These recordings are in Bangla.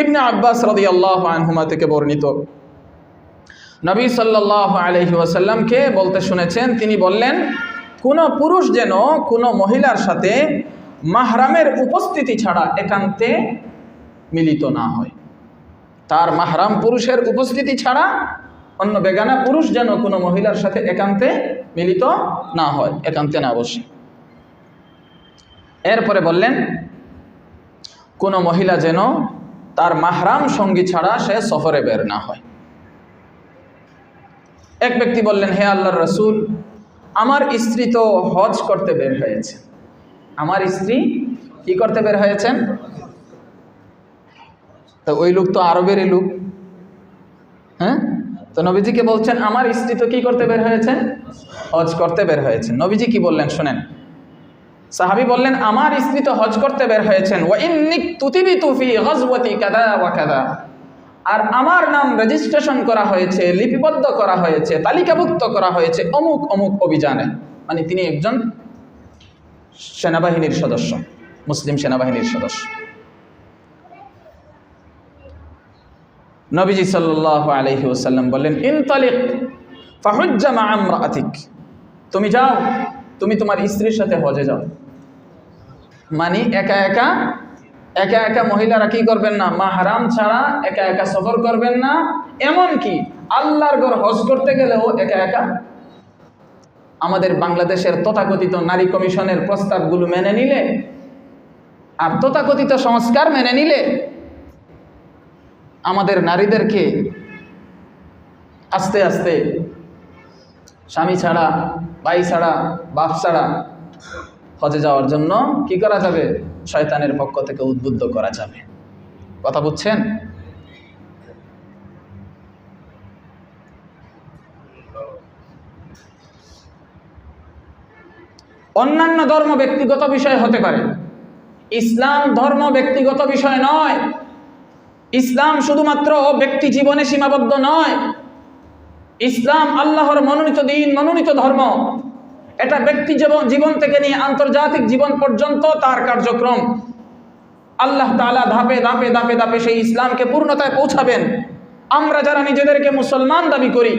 ইবনে আব্বাস রাদিয়াল্লাহু আনহুমা থেকে বর্ণিত। নবী সাল্লাল্লাহু আলাইহি ওয়াসাল্লামকে বলতে শুনেছেন, তিনি বললেন, কোনো পুরুষ যেন কোনো মহিলার সাথে মাহরামের উপস্থিতি ছাড়া একান্তে মিলিত না হয়। তার মাহরাম পুরুষের উপস্থিতি ছাড়া অন্য বেগানা পুরুষ যেন কোনো মহিলার সাথে একান্তে মিলিত না হয়, একান্তে না বসে। এরপরে বললেন, কোনো মহিলা যেন তার মাহরাম সঙ্গী ছাড়া সে সফরে বের না হয়। এক ব্যক্তি বললেন, হে আল্লাহর রসুল, আমার স্ত্রী তো হজ করতে বের হয়েছে। আমার স্ত্রী কি করতে বের হয়েছেন? তো ওই লোক তো আরবেরই লোক। হ্যাঁ? তো নবীজিকে বলছেন, আমার স্ত্রী তো কি করতে বের হয়েছেন? হজ করতে বের হয়েছেন। নবীজি কি বললেন, শোনেন সাহাবি বললেন, আমার স্ত্রী তো হজ করতে বের হয়েছেন। ওয়া ইন্নিক তুতিবি তুফি গজওয়াতি কাদা ওয়া কাদা। আর আমার নাম রেজিস্ট্রেশন করা হয়েছে, লিপিবদ্ধ করা হয়েছে, তালিকাভুক্ত করা হয়েছে অমুক অমুক অভিযানে। মানে তিনি একজন সেনাবাহিনীর সদস্য, মুসলিম সেনাবাহিনীর সদস্য। নবীজি সাল্লাহ আলহি ওসাল্লাম বললেন ইনতালিক ফাহুজ্জা মা আমরাতিক তুমি যাও, তুমি তোমার স্ত্রীর সাথে হজে যাও। মানে একা একা একা একা মহিলারা কি করবেন না? মা হারাম ছাড়া একা একা সফর করবেন না। এমন কি আল্লাহর ঘর হজ করতে গেলেও একা একা। আমাদের বাংলাদেশের তথাকথিত নারী কমিশনের প্রস্তাবগুলো মেনে নিলে আর তথাকথিত সংস্কার মেনে নিলে আমাদের নারীদেরকে আস্তে আস্তে স্বামী ছাড়া, ভাই ছাড়া, বাপ ছাড়া হজে যাওয়ার জন্য কি করা যাবে? শয়তানের পক্ষ থেকে উদ্বুদ্ধ করা যাবে। কথা বুঝছেন? অন্যান্য ধর্ম ব্যক্তিগত বিষয় হতে পারে। ইসলাম ধর্ম ব্যক্তিগত বিষয় নয়। ইসলাম শুধুমাত্র ব্যক্তি জীবনে সীমাবদ্ধ নয়। ইসলাম আল্লাহর মনোনীত দিন, মনোনীত ধর্ম। এটা ব্যক্তি জীবন জীবন থেকে নিয়ে আন্তর্জাতিক জীবন পর্যন্ত তার কার্যক্রম। আল্লাহ তালা ধাপে ধাপে ধাপে ধাপে সেই ইসলামকে পূর্ণতায় পৌঁছাবেন। আমরা যারা নিজেদেরকে মুসলমান দাবি করি,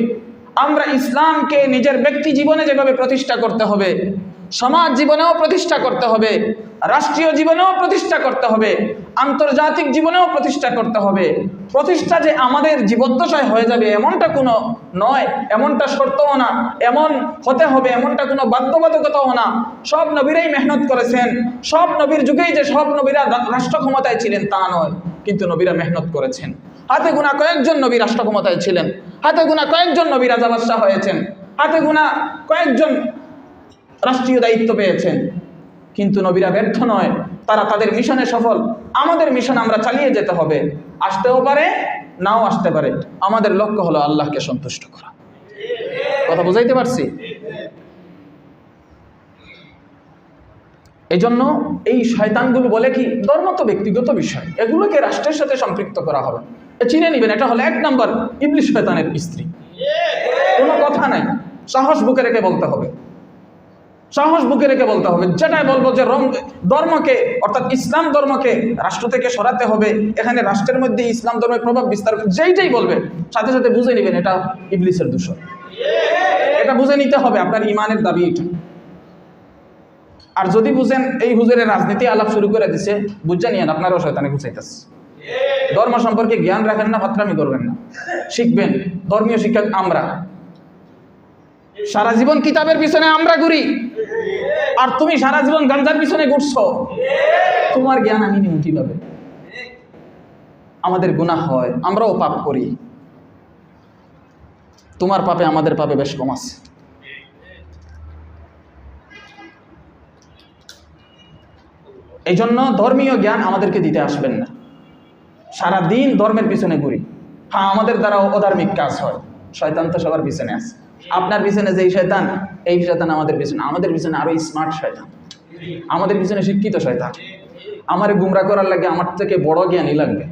আমরা ইসলামকে নিজের ব্যক্তি জীবনে যেভাবে প্রতিষ্ঠা করতে হবে সমাজ জীবনেও প্রতিষ্ঠা করতে হবে, রাষ্ট্রীয় জীবনেও প্রতিষ্ঠা করতে হবে, আন্তর্জাতিক জীবনেও প্রতিষ্ঠা করতে হবে। প্রতিষ্ঠা যে আমাদের জীবদ্দশায় হয়ে যাবে এমনটা কোনো নয়, এমনটা শর্তও না, এমন হতে হবে, এমনটা কোনো বাধ্যবাধকতাও না। সব নবীরাই মেহনত করেছেন, সব নবীর যুগেই যে সব নবীরা রাষ্ট্র ক্ষমতায় ছিলেন তা নয়, কিন্তু নবীরা মেহনত করেছেন। হাতে গুণা কয়েকজন নবী রাষ্ট্র ক্ষমতায় ছিলেন, হাতে গুণা কয়েকজন নবী রাজা বাদশাহ হয়েছেন, হাতে গুণা কয়েকজন রাষ্ট্রীয় দায়িত্ব পেয়েছেন। কিন্তু নবীরা ব্যর্থ নয়। তারা তাদের মিশনে সফল। আমাদের মিশন আমরা চালিয়ে যেতে হবে। আসতেও পারে, নাও আসতে পারে। আমাদের লক্ষ্য হলো আল্লাহকে সন্তুষ্ট করা। কথা বুঝাইতে পারছি? এই জন্য এই শয়তানগুলো বলে কি, ধর্ম তো ব্যক্তিগত বিষয়। এগুলোকে রাষ্ট্রের সাথে সম্পৃক্ত করা হবে। চিনে নেবেন, এটা হলো এক নম্বর ইবলিশ শয়তানের স্ত্রী। কোনো কথা নাই। সাহস বুকে রেখে বলতে হবে। সাহস বুকে রেখে বলতে হবে। যেটাই বলব যে রং ধর্মকে, অর্থাৎ ইসলাম ধর্মকে রাষ্ট্র থেকে সরাতে হবে। এখানে রাষ্ট্রের মধ্যে ইসলাম ধর্মের প্রভাব বিস্তার যেইটাই বলবে, সাথে সাথে বুঝে নেবেন এটা ইবলিসের দূষণ। এটা বুঝে নিতে হবে, আপনার ইমানের দাবি এটা। আর যদি বুঝেন, এই হুজুরের রাজনীতি আলাপ শুরু করে দিছে, বুঝে নিয়েন, আপনারও শয়তানে গুছাইতেছে ধর্ম সম্পর্কে জ্ঞান রাখেন না ফাত্রামি করবেন না। শিখবেন, ধর্মীয় শিক্ষক আমরা। সারা জীবন কিতাবের পিছনে আমরা ঘুরি। আর তুমি সারা জীবন গাঞ্জার পিছনে ঘুরছো। তোমার জ্ঞান আমি নিব কীভাবে? আমাদের গুনাহ হয়, আমরাও পাপ করি। তোমার পাপে আমাদের পাপে বেশ কম আছে। এই জন্য ধর্মীয় জ্ঞান আমাদেরকে দিতে আসবেন না। সারা দিন ধর্মের পিছনে ঘুরি। হ্যাঁ আমাদের দ্বারা অধার্মিক কাজ হয়। শয়তান তো সবার পিছনে আছে। আপনার পিছনে যেই শয়তান, এই শয়তান আমাদের পিছনে আমাদের পিছনে আরও স্মার্ট শয়তান। আমাদের পিছনে শিক্ষিত শয়তান। আমার গুমরা করার লাগে আমার থেকে বড় জ্ঞানী লাগবে।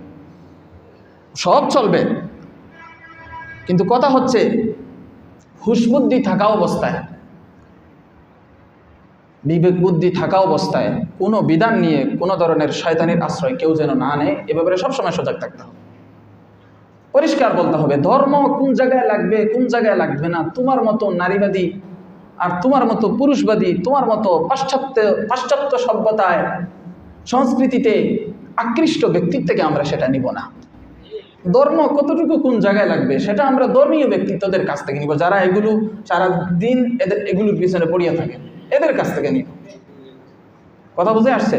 সব চলবে। কিন্তু কথা হচ্ছে হুশবুদ্ধি থাকা অবস্থায়, বিবেক বুদ্ধি থাকা অবস্থায় কোনো বিধান নিয়ে কোনো ধরনের শয়তানির আশ্রয় কেউ যেন না নেয়, এ ব্যাপারে সবসময় সজাগ থাকতে হবে। পরিষ্কার বলতে হবে, ধর্ম কোন জায়গায় লাগবে, কোন জায়গায় লাগবে না, তোমার মতো নারীবাদী আর তোমার মতো পুরুষবাদী, তোমার মতো পাশ্চাত্য পাশ্চাত্য সভ্যতায়, সংস্কৃতিতে আকৃষ্ট ব্যক্তির থেকে আমরা সেটা নিব না। ধর্ম কতটুকু কোন জায়গায় লাগবে, সেটা আমরা ধর্মীয় ব্যক্তিত্বদের কাছ থেকে নিব, যারা এগুলো সারা দিন এদের, এগুলোর পিছনে পড়িয়ে থাকে, এদের কাছ থেকে নিব। কথা বুঝে আসছে?